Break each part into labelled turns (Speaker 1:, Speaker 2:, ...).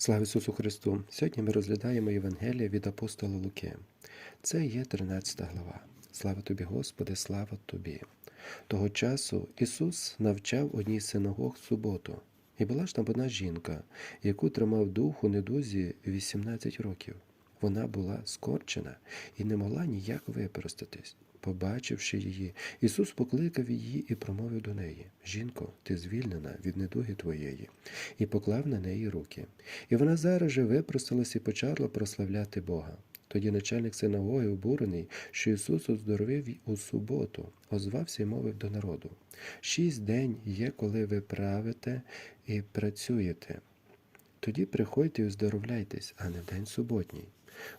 Speaker 1: Слава Ісусу Христу! Сьогодні ми розглядаємо Євангелія від апостола Луки. Це є 13 глава. Слава тобі, Господи, слава тобі. Того часу Ісус навчав одній синагог в суботу. І була ж там одна жінка, яку тримав дух у недузі 18 років. Вона була скорчена і не могла ніяк випростатись. Побачивши її, Ісус покликав її і промовив до неї: Жінко, ти звільнена від недуги твоєї, і поклав на неї руки. І вона зараз же випросталась і почала прославляти Бога. Тоді начальник синагоги, обурений, що Ісус оздоровив у суботу, озвався і мовив до народу: Шість день є, коли ви правите і працюєте. Тоді приходьте і оздоровляйтесь, а не в день суботній.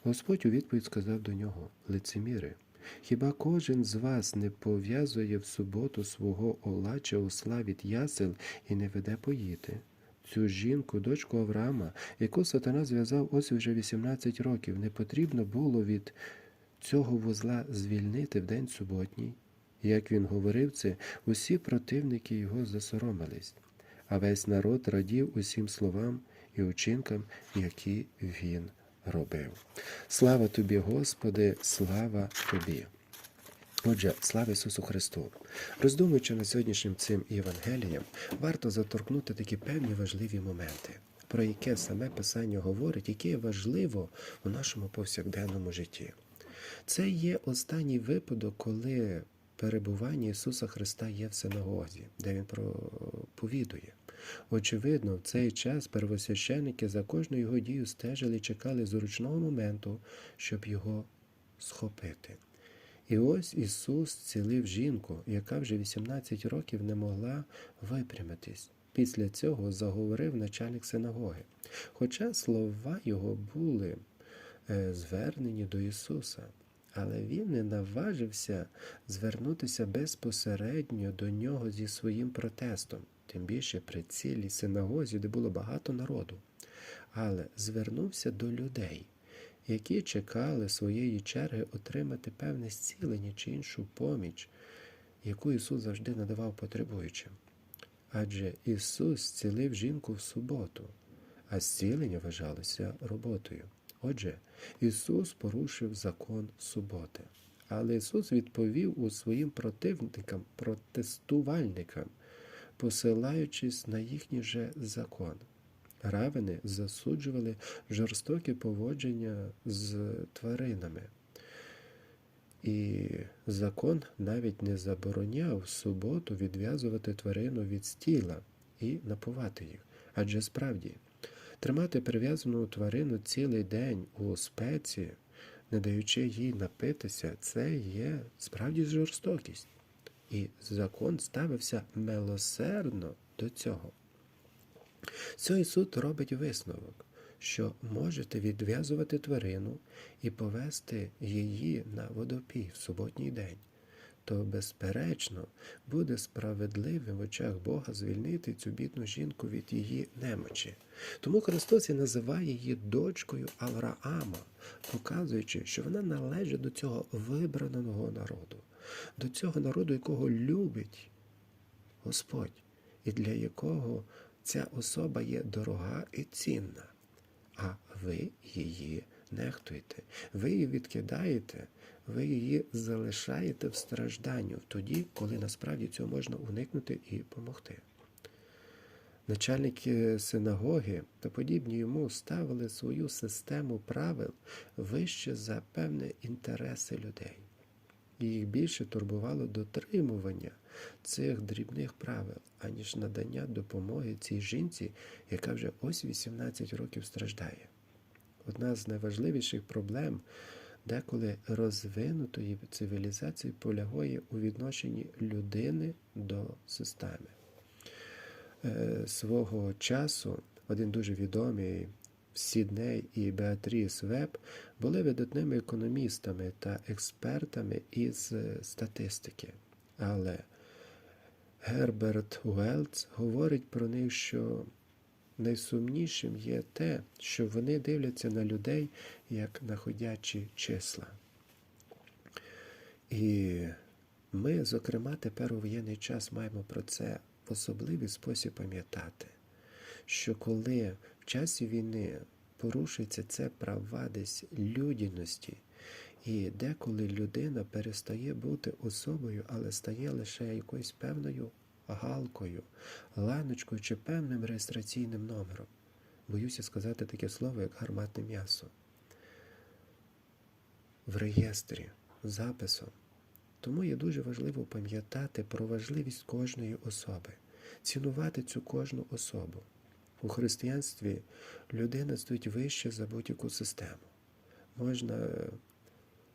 Speaker 1: Господь у відповідь сказав до нього: Лицеміри, хіба кожен з вас не пов'язує в суботу свого ола чи осла від ясел і не веде поїти? Цю жінку, дочку Авраама, яку сатана зв'язав ось вже 18 років, не потрібно було від цього вузла звільнити в день суботній. Як він говорив це, усі противники його засоромились, а весь народ радів усім словам і учинкам, які він робив. Слава тобі, Господи, слава тобі. Отже, слава Ісусу Христу! Роздумуючи над сьогоднішнім цим Євангелієм, варто заторкнути такі певні важливі моменти, про яке саме Писання говорить, яке важливо у нашому повсякденному житті. Це є останній випадок, коли перебування Ісуса Христа є в синагозі, де Він проповідує. Очевидно, в цей час первосвященники за кожну його дію стежили і чекали зручного моменту, щоб його схопити. І ось Ісус цілив жінку, яка вже 18 років не могла випрямитись. Після цього заговорив начальник синагоги. Хоча слова його були е, звернені до Ісуса, але він не наважився звернутися безпосередньо до нього зі своїм протестом, тим більше при цілій синагозі, де було багато народу, але звернувся до людей які чекали своєї черги отримати певне зцілення чи іншу поміч, яку Ісус завжди надавав потребуючим. Адже Ісус зцілив жінку в суботу, а зцілення вважалося роботою. Отже, Ісус порушив закон суботи. Але Ісус відповів у своїм противникам, протестувальникам, посилаючись на їхній же закон. Равини засуджували жорстоке поводження з тваринами. І закон навіть не забороняв в суботу відв'язувати тварину від стіла і напувати їх. Адже справді, тримати прив'язану тварину цілий день у спеці, не даючи їй напитися, це є справді жорстокість. І закон ставився милосердно до цього. Цей суд робить висновок, що можете відв'язувати тварину і повести її на водопій в суботній день, то, безперечно, буде справедливим в очах Бога звільнити цю бідну жінку від її немочі. Тому Христос і називає її дочкою Авраама, показуючи, що вона належить до цього вибраного народу, до цього народу, якого любить Господь, і для якого ця особа є дорога і цінна, а ви її нехтуєте, ви її відкидаєте, ви її залишаєте в стражданню тоді, коли насправді цього можна уникнути і допомогти. Начальники синагоги та подібні йому ставили свою систему правил вище за певні інтереси людей. Їх більше турбувало дотримування цих дрібних правил, аніж надання допомоги цій жінці, яка вже ось 18 років страждає. Одна з найважливіших проблем деколи розвинутої цивілізації полягає у відношенні людини до системи. Е, свого часу один дуже відомий Сідней і Беатріс Веб були видатними економістами та експертами із статистики. Але Герберт Уелц говорить про них, що найсумнішим є те, що вони дивляться на людей як на ходячі числа. І ми, зокрема, тепер у воєнний час маємо про це в особливий спосіб пам'ятати що коли в часі війни порушується це права десь людяності, і деколи людина перестає бути особою, але стає лише якоюсь певною галкою, ланочкою чи певним реєстраційним номером. Боюся сказати таке слово, як гарматне м'ясо. В реєстрі, записом. Тому є дуже важливо пам'ятати про важливість кожної особи, цінувати цю кожну особу. У християнстві людина стоїть вище за будь-яку систему. Можна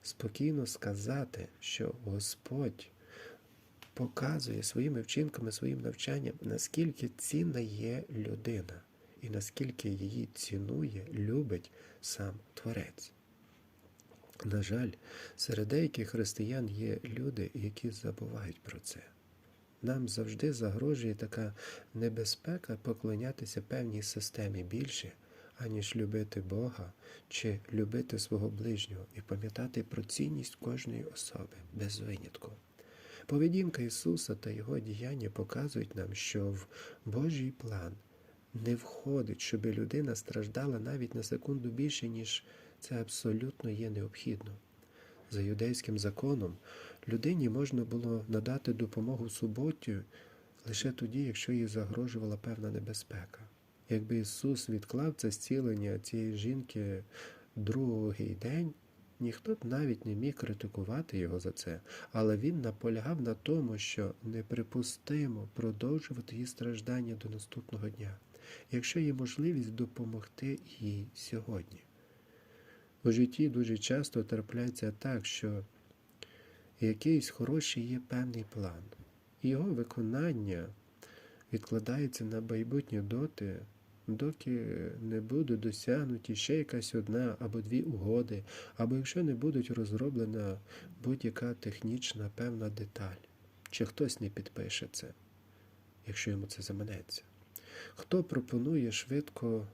Speaker 1: спокійно сказати, що Господь показує своїми вчинками, своїм навчанням, наскільки цінна є людина і наскільки її цінує, любить сам Творець. На жаль, серед деяких християн є люди, які забувають про це. Нам завжди загрожує така небезпека поклонятися певній системі більше, аніж любити Бога чи любити свого ближнього і пам'ятати про цінність кожної особи без винятку. Поведінка Ісуса та Його діяння показують нам, що в Божий план не входить, щоб людина страждала навіть на секунду більше, ніж це абсолютно є необхідно. За юдейським законом людині можна було надати допомогу суботі лише тоді, якщо їй загрожувала певна небезпека. Якби Ісус відклав це зцілення цієї жінки другий день, ніхто б навіть не міг критикувати його за це, але він наполягав на тому, що неприпустимо продовжувати її страждання до наступного дня, якщо є можливість допомогти їй сьогодні. У житті дуже часто трапляється так, що якийсь хороший є певний план, і його виконання відкладається на майбутнє доти, доки не будуть досягнуті ще якась одна або дві угоди, або якщо не будуть розроблена будь-яка технічна певна деталь, чи хтось не підпише це, якщо йому це заманеться. Хто пропонує швидко,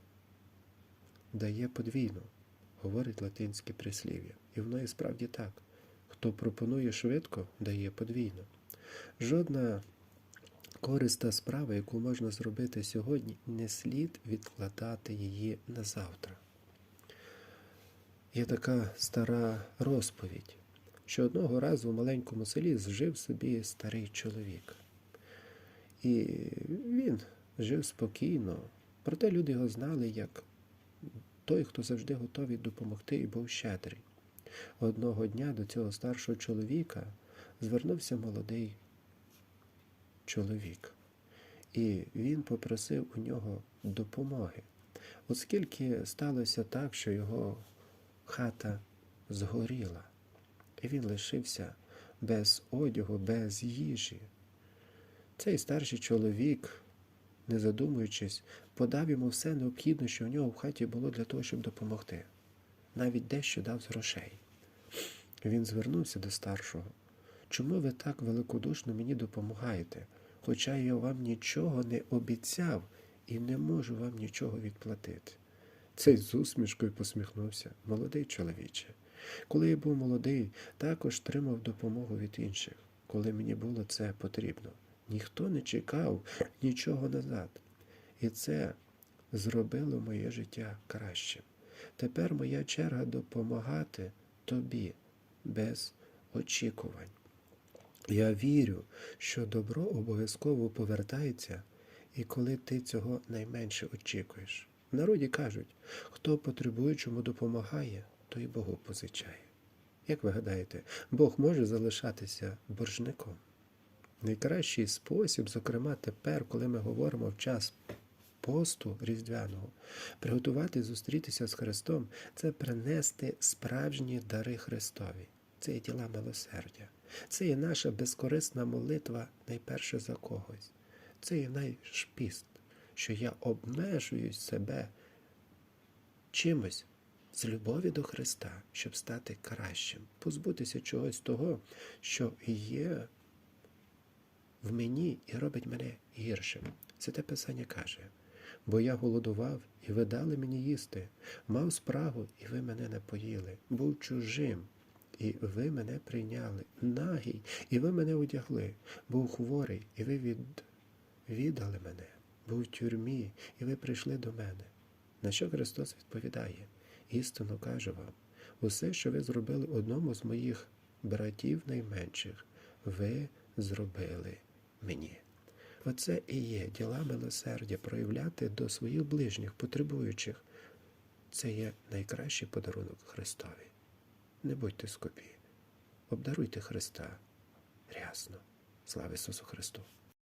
Speaker 1: дає подвійно говорить латинське прислів'я. І воно і справді так. Хто пропонує швидко, дає подвійно. Жодна користа справа, яку можна зробити сьогодні, не слід відкладати її на завтра. Є така стара розповідь, що одного разу в маленькому селі зжив собі старий чоловік. І він жив спокійно, проте люди його знали як той, хто завжди готовий допомогти і був щедрий. Одного дня до цього старшого чоловіка звернувся молодий чоловік, і він попросив у нього допомоги, оскільки сталося так, що його хата згоріла, і він лишився без одягу, без їжі. Цей старший чоловік не задумуючись, подав йому все необхідне, що у нього в хаті було для того, щоб допомогти. Навіть дещо дав з грошей. Він звернувся до старшого. Чому ви так великодушно мені допомагаєте, хоча я вам нічого не обіцяв і не можу вам нічого відплатити? Цей з усмішкою посміхнувся, молодий чоловіче. Коли я був молодий, також тримав допомогу від інших, коли мені було це потрібно. Ніхто не чекав нічого назад. І це зробило моє життя кращим. Тепер моя черга допомагати тобі без очікувань. Я вірю, що добро обов'язково повертається, і коли ти цього найменше очікуєш. В народі кажуть, хто потребуючому допомагає, той Богу позичає. Як ви гадаєте, Бог може залишатися боржником? Найкращий спосіб, зокрема тепер, коли ми говоримо в час посту різдвяного, приготувати зустрітися з Христом це принести справжні дари Христові. Це є діла милосердя. Це є наша безкорисна молитва найперше за когось. Це є наш піст, що я обмежую себе чимось з любові до Христа, щоб стати кращим, позбутися чогось того, що є в мені і робить мене гіршим. Це те Писання каже. Бо я голодував, і ви дали мені їсти, мав спрагу, і ви мене не поїли, був чужим, і ви мене прийняли, нагий, і ви мене одягли, був хворий, і ви від... віддали мене, був в тюрмі, і ви прийшли до мене. На що Христос відповідає? Істинно кажу вам, усе, що ви зробили одному з моїх братів найменших, ви зробили мені. Оце і є діла милосердя проявляти до своїх ближніх, потребуючих. Це є найкращий подарунок Христові. Не будьте скупі, обдаруйте Христа рясно. Слава Ісусу Христу!